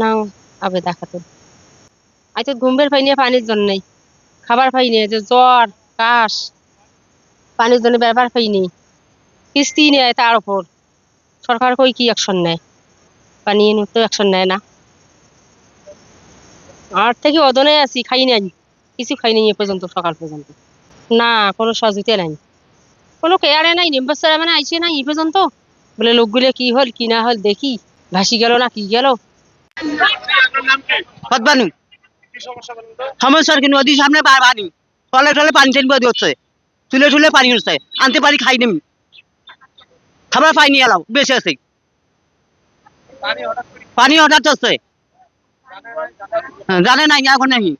নাম আবেদা খাতুন আজ তো ঘুমবের পাইনি, পানির জন্যই খাবার পাইনি যে জ্বর, কাশ, পানির জন্য ব্যবহার পাইনি। কিস্তি নেয় তার উপর। সরকার কই কি অ্যাকশন নেয়? পানি তো অ্যাকশন নেয় না। আর থেকে অদনে আছি, খাই নাই। কিছু খাই নাই এ পর্যন্ত, সকাল পর্যন্ত। না, কোনো সহযোগিতা নাই। কোনো কেয়ারে নাই নিম্বসার মানে আইছে নাই এই পর্যন্ত। বলে লোকগুলো কি হল, কি না হল, দেখি। ভাসি গেল না কি গেল? পদ্মানু সমস্যার কি নদীর সামনে বার পানি। টলে টলে পানি টানি বদি হচ্ছে। চুলে চুলে পানি হচ্ছে। আনতে পারি খাই নেমি। খাবার পাইনি এলাও বেশি আছে। পানি হঠাৎ হচ্ছে। হ্যাঁ, জানে নাই এখন নাকি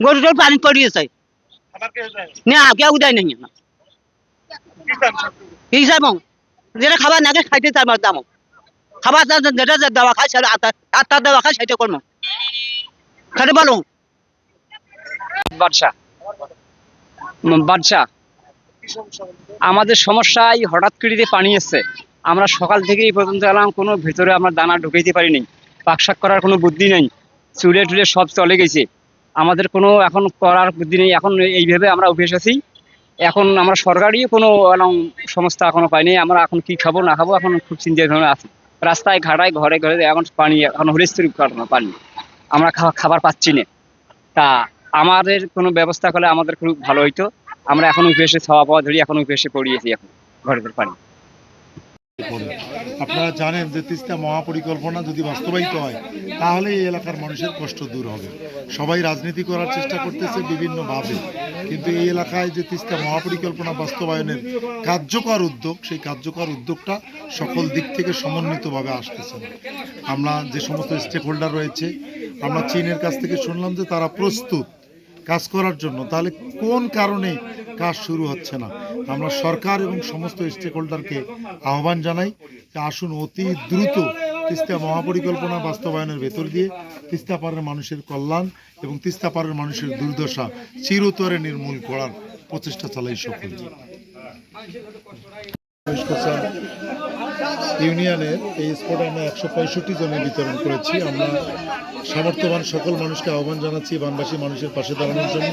গরু টরু পানি পড়িয়েছে না কেউ দেয় নাকি হিসাব যেটা খাবার নাগে খাইতে তার দাম। খাবার যেটা খাই সেটা আত্মার আত্মার দেওয়া খাই সেটা করব। খাতে বলো। বাদশা উম, আমাদের সমস্যা হঠাৎ করে পানি এসছে। আমরা সকাল থেকে এই পর্যন্ত এলাম কোনো ভেতরে আমরা দানা ঢুকাইতে পারিনি। পাকশাক করার কোনো বুদ্ধি নেই। চুলে টুলে সব চলে গেছে। আমাদের কোনো এখন করার বুদ্ধি নেই। এখন এইভাবে আমরা উঠে এসেছি এখন আমরা সরকারি কোনো সংস্থা এখনও পাইনি। আমরা এখন কি খাব না খাব এখন খুব চিন্তায় ভাবনা আছি। রাস্তায়, ঘাটায়, ঘরে ঘরে এখন পানি, এখন হরিস্তরি পানি। আমরা খাবার পাচ্ছি না। তা আমাদের কোনো ব্যবস্থা করলে আমাদের খুব ভালো হইতো। আমরা এখন উপেসে খাওয়া পাওয়া ধরি এখন উপেসে পড়িয়েছি এখন, ঘরে ঘরে পানি। আপনারা জানেন যে তিস্তা মহাপরিকল্পনা যদি বাস্তবায়িত হয়, তাহলে এই এলাকার মানুষের কষ্ট দূর হবে। সবাই রাজনীতি করার চেষ্টা করতেছে বিভিন্নভাবে। কিন্তু এই এলাকায় যে তিস্তা মহাপরিকল্পনা বাস্তবায়নের কার্যকর উদ্যোগ, সেই কার্যকর উদ্যোগটা সকল দিক থেকে সমন্বিতভাবে আসতেছে আমরা যে সমস্ত স্টেক হোল্ডার রয়েছে, আমরা চীনের কাছ থেকে শুনলাম যে তারা প্রস্তুত কাজ করার জন্য, তাহলে কোন কারণে কাজ শুরু হচ্ছে না? আমরা সরকার এবং সমস্ত স্টেক হোল্ডারকে আহ্বান জানাই আসুন অতি দ্রুত তিস্তা মহাপরিকল্পনা বাস্তবায়নের ভেতর দিয়ে তিস্তা পাড়ের মানুষের কল্যাণ এবং তিস্তা পাড়ের মানুষের দুর্দশা চিরতরে নির্মূল করার প্রচেষ্টা চালাই সকল ইউনিয়নের এই স্পটে আমরা একশো পঁয়ষট্টি জনে বিতরণ করেছি। আমরা সামর্থ্যবান সকল মানুষকে আহ্বান জানাচ্ছি বানবাসী মানুষের পাশে দাঁড়ানোর জন্য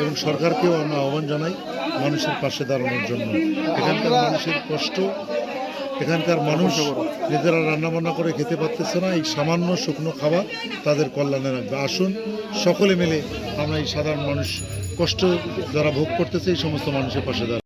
এবং সরকারকেও আমরা আহ্বান জানাই মানুষের পাশে দাঁড়ানোর জন্য। এখানকার মানুষের কষ্ট, এখানকার মানুষ নিজেরা রান্নাবান্না করে খেতে পারতেছে না, এই সামান্য শুকনো খাবার তাদের কল্যাণে রাখবে। আসুন, সকলে মিলে আমরা এই সাধারণ মানুষ কষ্ট যারা ভোগ করতেছে এই সমস্ত মানুষের পাশে দাঁড়াই।